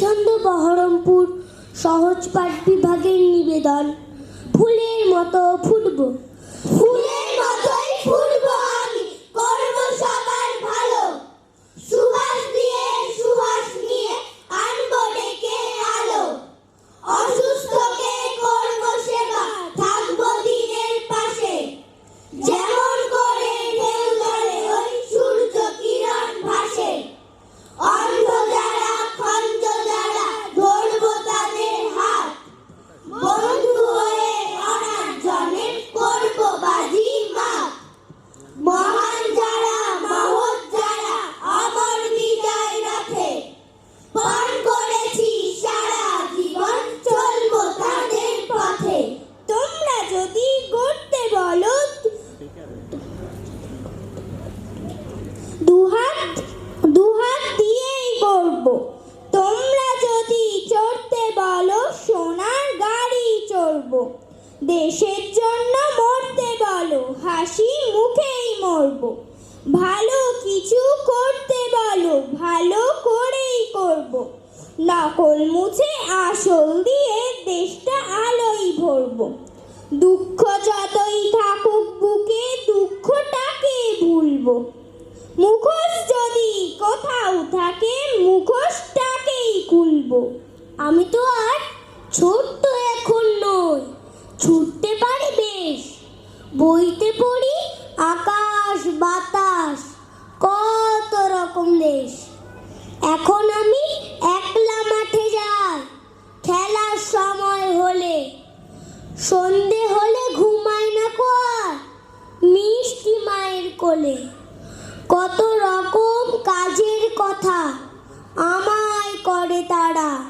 ছন্দ বহরমপুর সহজ পাঠ বিভাগের নিবেদন। ফুলের মতো ফুটব। ফুলের দেশের জন্য মরতে বলো, হাসি মুখেই মরব। ভালো কিছু করতে বলো, ভালো করেই করব। নকল মুছে আসল দিয়ে দেশটা আলোই ভরব। দুঃখ যতই থাকুক বুকে, দুঃখটাকে ভুলব। মুখোশ যদি কোথাও থাকে, মুখোশটাকেই খুলবো। আমি তো আর ছোট্ট এখন নই। ছুটতে পারি বেশ। বইতে পড়ি আকাশ, বাতাস, কত রকম দেশ। এখন আমি একলা মাঠে যাই, খেলার সময় হলে। সন্ধে হলে ঘুমাই না কো আর, মিষ্টি মায়ের কোলে। কত রকম কাজের কথা আমায় করে তারা।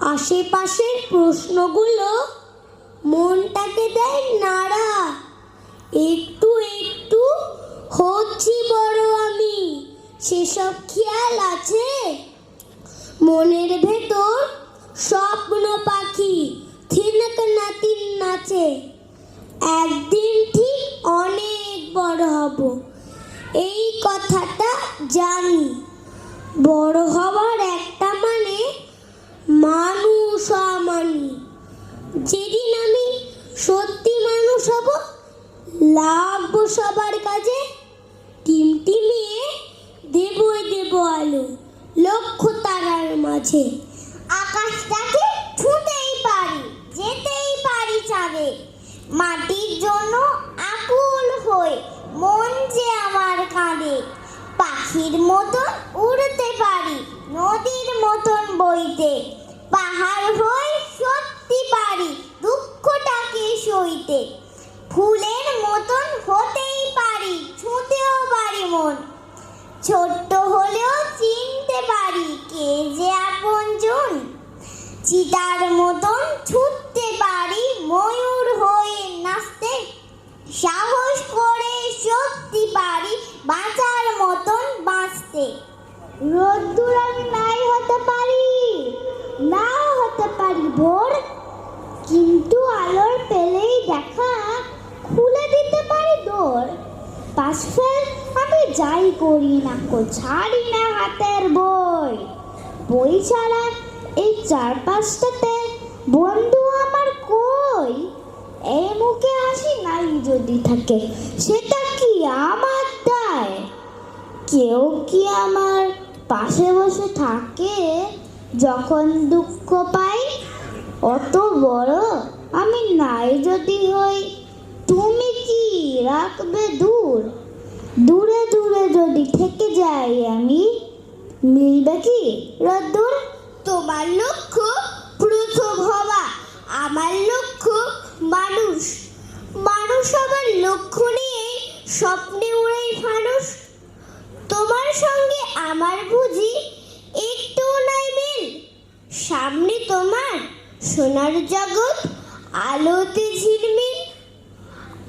আশেপাশের প্রশ্নগুলো মনটাকে দেয় নাড়া। একটু একটু হচ্ছি বড় আমি, সেসব খেয়াল আছে? মনের ভেতর স্বপ্ন পাখি, থিনক নাতিন নাচে। একদিন ঠিক অনেক বড় হব, এই কথাটা জানি। বড় হওয়ার একটা মানে মানুষ হওয়া মানি যেদিন আমি সত্যি মানুষ হব, লাগবো সবার কাজে টিমটিমিয়ে দেবই দেব আলো লক্ষ তারার মাঝে। আকাশটাকে ছুঁতেই পারি, যেতেই পারি চাঁদে। মাটির জন্য আকুল হয়ে মন যে আমার কাঁদে পাখির মতন উড়তে পারি, নদীর মতন বইতে। পাহাড় হয়ে সইতে ফুলের মতন হতেই পারি, ছুঁতেও পারি মন। ছোট্ট হলেও চিনতে পারি কে যে আপনজন। চিতার মতন ছুটতে পারি ময়ূর হয়ে নাচতে সাহস করে সত্যি পারি বাঁচার মতন বাঁচতে রোদ্দুর আমি নাই হতে পারি নাও হতে পারি ভোর কিন্তু আলোর পেলেই দেখা খুলে দিতে পারি দোর পাশ ফেল আমি যাই করি না কো, ছাড়ি না হাতের বই। বই ছাড়া এই চারপাশটাতে বন্ধু আমার কই? এই মুখে হাসি নাই যদি থাকে, সেটা কি আমার দায়? কেউ কি আমার পাশে বসে থাকে? যখন দুঃখ পাই, অত বড় আমি নাই যদি হই, তুমি কি রাখবে দূর? দূরে দূরে যদি থেকে যাই আমি, মিলবে কি রদ্দুর? তোমার লক্ষ্য প্রথম হওয়া, আমার লক্ষ্য মানুষ। মানুষ আমার লক্ষ্য নিয়ে স্বপ্নে উড়াই ফানুষ তোমার সঙ্গে আমার বুঝি একটু নাই মিল। সামনে তোমার সোনার জগৎ, আলোতে ঝিলমিল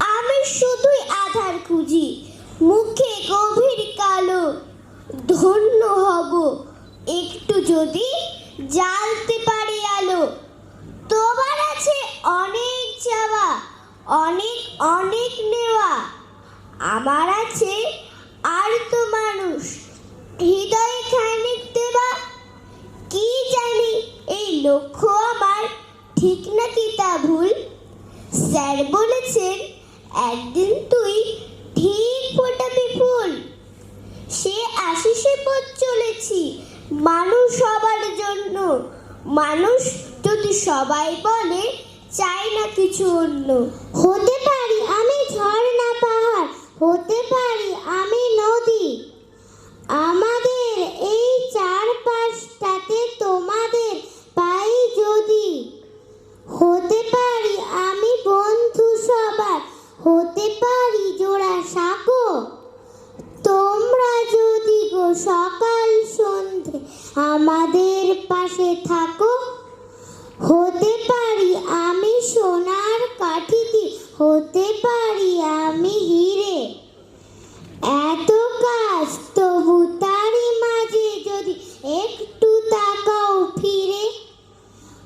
আমি শুধুই আধার খুঁজি মুখে গভীর কালো, ধন্য হব। একটু যদি জ্বালতে পারি আলো। তোমার আছে অনেক যাওয়া অনেক অনেক নেওয়া। আমার আছে আর তো মানুষ। হৃদয়ে খানিক দেবা কি জানি এই লক্ষ্য আমার ঠিক নাকি তা ভুল? স্যার বলেছেন, একদিন তুই ঠিক ফোটা বিপুল সে আশিসে পথ চলেছি, মানুষ সবার জন্য। মানুষ যদি সবাই বলে, চায় না কিছু অন্য। হতে পারে আমাদের পাশে থাকো। হতে পারি আমি সোনার কাঠিতে হতে পারি আমি হিরে এত কাজ তবু তারই মাঝে যদি একটু তাকাও ফিরে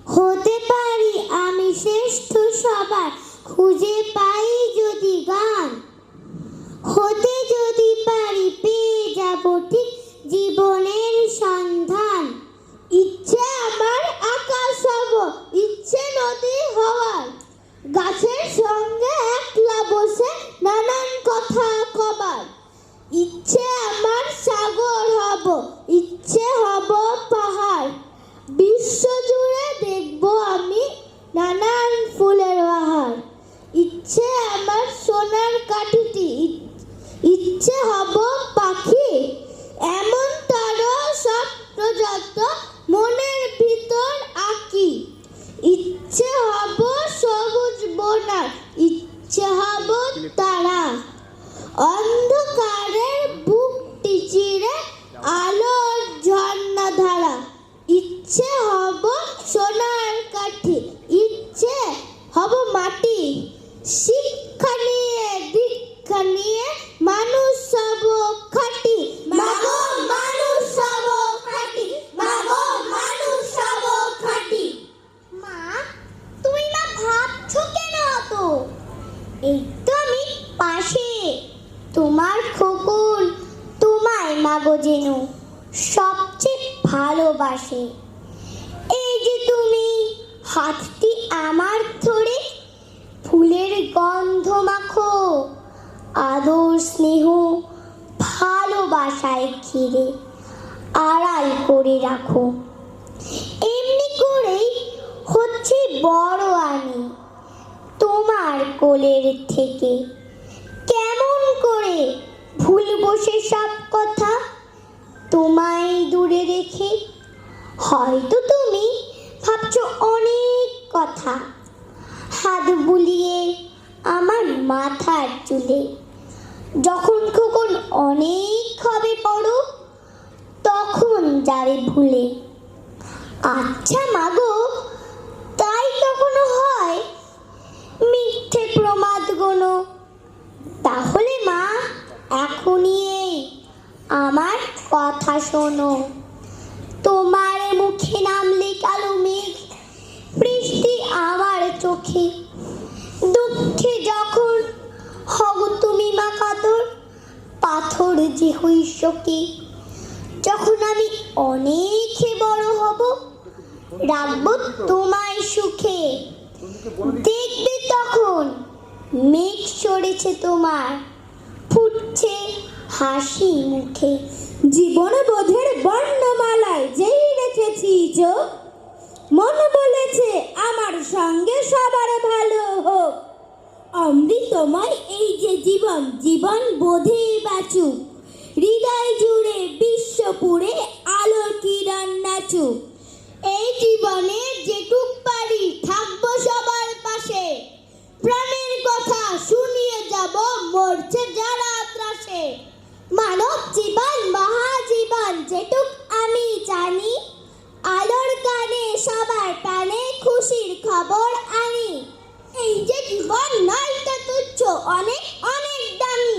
হতে পারি আমি শ্রেষ্ঠ সবার খুঁজে পাই যদি গান হতে যদি পারি পেয়ে যাব ঠিক জীবনের সন্ধান ইচ্ছে আমার আকাশ হব ইচ্ছে নদী হওয়ার গাছের সঙ্গে একলা বসে নানান কথা কবার ইচ্ছে আমার সাগর হব ইচ্ছে হব পাহাড় বিশ্ব জুড়ে দেখব আমি নানান ফুলের বাহার ইচ্ছে আমার সোনার কাঠিটি ই- ইচ্ছে হব পাখি এমন তার স্বপ্ন যত মনের ভিতর আঁকি ইচ্ছে হব সবুজ বনার ইচ্ছে হব তারা অন্ধকারের বুকটি চিরে আলোর ঝর্ণা ধারা ইচ্ছে হব সোনার কাঠি ইচ্ছে হব মাটি শিক্ষা নিয়ে দীক্ষা নিয়ে মানুষ সব খাটি মাগো মানুষ সব খাটি মাগো মানুষ সব খাটি মা তুমি না ভাবছ কেন অত এই তো আমি পাশে তোমার খোকন তোমায় মাগো যেন সবচেয়ে ভালোবাসে। এই যে তুমি, হাতটি আমার ধরে ফুলের গন্ধ মাখো, আদর স্নেহ ভালোবাসায় ঘিরে আড়াল করে রাখো। এমনি করেই হচ্ছে বড় আমি তোমার কোলের থেকে। কেমন করে ভুলবো সে সব কথা তোমায় দূরে রেখে। হয়তো তুমি ভাবছ অনেক কথা, হাত বুলিয়ে আমার মাথার চুলে। যখন খোকন অনেক হবে বড় তখন যাবে ভুলে। আচ্ছা মাগো তাই কখনো হয় মিথ্যে প্রমাদ গোনো তাহলে মা এই আমার কথা শোনো। তোমার মুখে নামলে কালো মেঘ, বৃষ্টি আমার চোখে। দুঃখে যখন হব তুমি মা কাতর, পাথর যে হই শোকে। যখন আমি অনেক বড় হব, রাখব তোমায় সুখে। দেখবে তখন মেঘ সরেছে তোমার হাসি মুখে। জীবন বোধের বর্ণমালায় যেই রেখেছি যোগ মন বলেছে আমার সঙ্গে সবার ভালো হোক। অমৃতময় এই যে জীবন জীবন বোধে বাঁচুক। হৃদয় জুড়ে বিশ্বপুরে আলোর কিরণ নাচুক। এই জীবনে যেটুক পারি থাকব সবার পাশে। প্রাণের কথা শুনিয়ে যাব, মরছে মানব জীবন, মহাজীবন যেটুক আমি জানি, আলোর গানে সবার প্রাণে খুশির খবর আনি। এই যে জীবন নয় তুচ্ছ, অনেক অনেক দামি।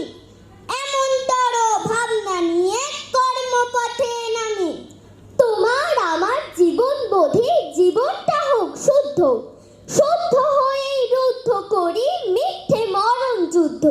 এমন তর ভাবনা নিয়ে কর্মপথে নামি। তোমার আমার জীবন বোধে জীবনটা হোক শুদ্ধ শুদ্ধ হয়েই রুদ্ধ করি মিথ্যে মরণ যুদ্ধ।